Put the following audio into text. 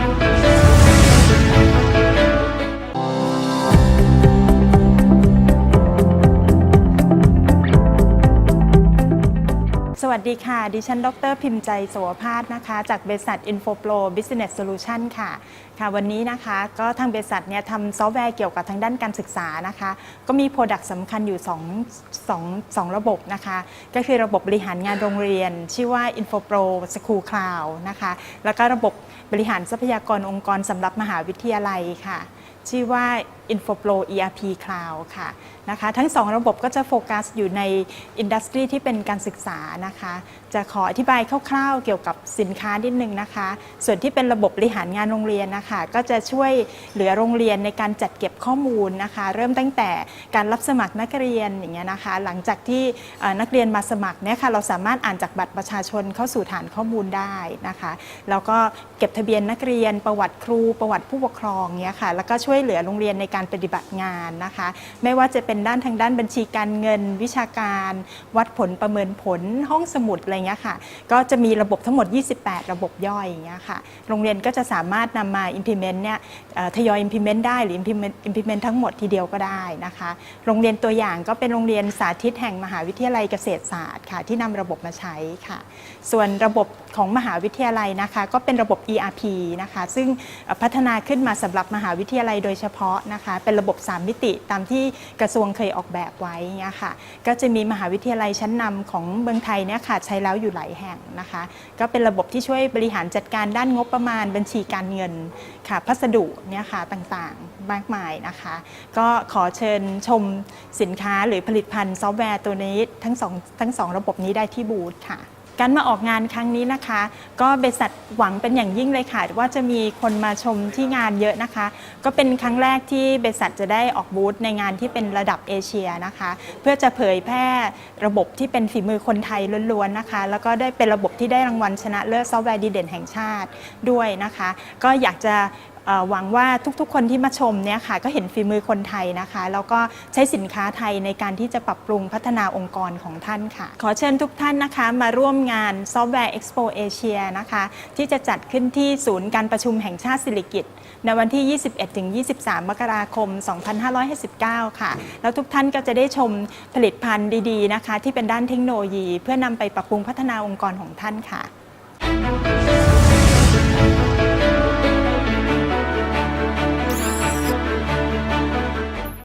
ส วัสดีค่ะ ดิฉัน ดรพิมพ์ใจโสภาสนะคะ จากบริษัท InfoPro Business Solution ค่ะ ค่ะ วันนี้นะคะก็ทางบริษัทเนี่ยทำซอฟต์แวร์เกี่ยวกับทางด้านการศึกษานะคะ ก็มีโปรดักต์สำคัญอยู่2 2 2 ระบบนะคะ ก็คือระบบบริหารงานโรงเรียน ชื่อว่า InfoPro School Cloud นะคะ แล้วก็ระบบบริหารทรัพยากรองค์กรสำหรับมหาวิทยาลัยค่ะ ชื่อว่า InfoPro ERP Cloud ค่ะนะคะทั้ง2ระบบก็จะโฟกัสอยู่ในอินดัสทรีที่เป็นการศึกษานะคะ จะขออธิบายคร่าวๆเกี่ยวกับสินค้านิดนึงนะคะ ส่วนที่เป็นระบบบริหารงานโรงเรียนนะคะ ก็จะช่วยเหลือโรงเรียนในการจัดเก็บข้อมูลนะคะ เริ่มตั้งแต่การรับสมัครนักเรียนอย่างเงี้ยนะคะ หลังจากที่นักเรียนมาสมัครเนี่ยค่ะเราสามารถอ่านจากบัตรประชาชนเข้าสู่ฐานข้อมูลได้นะคะแล้วก็เก็บทะเบียนนักเรียน ประวัติครู ประวัติผู้ปกครองเนี้ยค่ะแล้วก็ช่วยเหลือโรงเรียนในการปฏิบัติงานนะคะ ไม่ว่าจะเป็นด้านทางด้านบัญชีการเงิน วิชาการ วัดผลประเมินผลห้องสมุดอะไรเงี้ยค่ะ ก็จะมีระบบทั้งหมด 28 ระบบย่อยอย่างเงี้ยค่ะ โรงเรียนก็จะสามารถนำมา implement เนี่ยทยอย implement ได้หรือ implement implement ทั้งหมดทีเดียวก็ได้นะคะ โรงเรียนตัวอย่างก็เป็นโรงเรียนสาธิตแห่งมหาวิทยาลัยเกษตรศาสตร์ค่ะ ที่นำระบบมาใช้ค่ะ ส่วนระบบของมหาวิทยาลัยนะคะ ก็เป็นระบบ ERP นะคะ ซึ่งพัฒนาขึ้นมาสำหรับมหาวิทยาลัยโดยเฉพาะนะคะเป็นระบบ 3 มิติตามที่กระทรวงเคยออกแบบไว้เงี้ยค่ะก็จะมีมหาวิทยาลัยชั้นนำของเมืองไทยเนี่ยค่ะใช้แล้วอยู่หลายแห่งนะคะ ก็เป็นระบบที่ช่วยบริหารจัดการด้านงบประมาณบัญชีการเงินค่ะพัสดุเนี่ยค่ะต่างๆมากมายนะคะ ก็ขอเชิญชมสินค้าหรือผลิตภัณฑ์ซอฟต์แวร์ตัวนี้ทั้งสองทั้งสองระบบนี้ได้ที่บูธค่ะ การมาออกงานครั้งนี้นะคะ ก็บริษัทหวังเป็นอย่างยิ่งเลยค่ะ ว่าจะมีคนมาชมที่งานเยอะนะคะ ก็เป็นครั้งแรกที่บริษัทจะได้ออกบูธในงานที่เป็นระดับเอเชียนะคะ เพื่อจะเผยแพร่ระบบที่เป็นฝีมือคนไทยล้วนๆนะคะ แล้วก็ได้เป็นระบบที่ได้รางวัลชนะเลิศซอฟต์แวร์ดีเด่นแห่งชาติด้วยนะคะ ก็อยากจะ หวังว่าทุกๆ คนที่มาชมเนี่ยค่ะก็เห็นฝีมือคนไทยนะคะ แล้วก็ใช้สินค้าไทยในการที่จะปรับปรุงพัฒนาองค์กรของท่านค่ะ ขอเชิญทุกท่านนะคะมาร่วมงาน Software Expo Asia นะคะที่จะจัดขึ้นที่ศูนย์การประชุมแห่งชาติสิริกิติ์ในวันที่ 21-23 มกราคม 2559 ค่ะ แล้วทุกท่านก็จะได้ชมผลิตภัณฑ์ดีๆนะคะ ที่เป็นด้านเทคโนโลยี เพื่อนำไปปรับปรุงพัฒนาองค์กรของท่านค่ะ